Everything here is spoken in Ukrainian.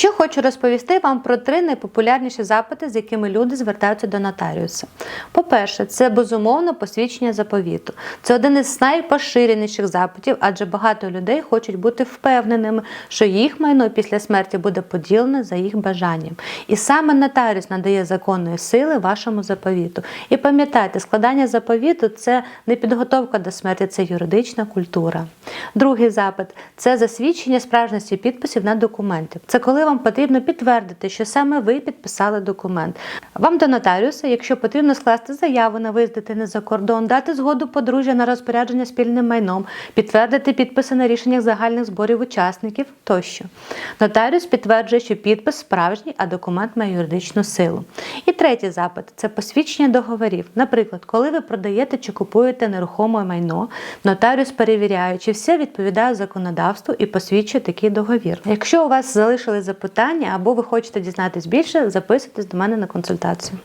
Що хочу розповісти вам про три найпопулярніші запити, з якими люди звертаються до нотаріуса. По-перше, це безумовно посвідчення заповіту. Це один із найпоширеніших запитів, адже багато людей хочуть бути впевненими, що їх майно після смерті буде поділене за їх бажанням. І саме нотаріус надає законної сили вашому заповіту. І пам'ятайте, складання заповіту це не підготовка до смерті, це юридична культура. Другий запит це засвідчення справжності підписів на документи. Це коли вам потрібно підтвердити, що саме ви підписали документ. Вам до нотаріуса, якщо потрібно скласти заяву на виїзд дитини за кордон, дати згоду подружжя на розпорядження спільним майном, підтвердити підписи на рішеннях загальних зборів учасників тощо. Нотаріус підтверджує, що підпис справжній, а документ має юридичну силу. І третій запит це посвідчення договорів. Наприклад, коли ви продаєте чи купуєте нерухоме майно, нотаріус перевіряє, чи все відповідає законодавству і посвідчує такий договір. Якщо у вас залишили запитання або ви хочете дізнатись більше, записуйтесь до мене на консультацію.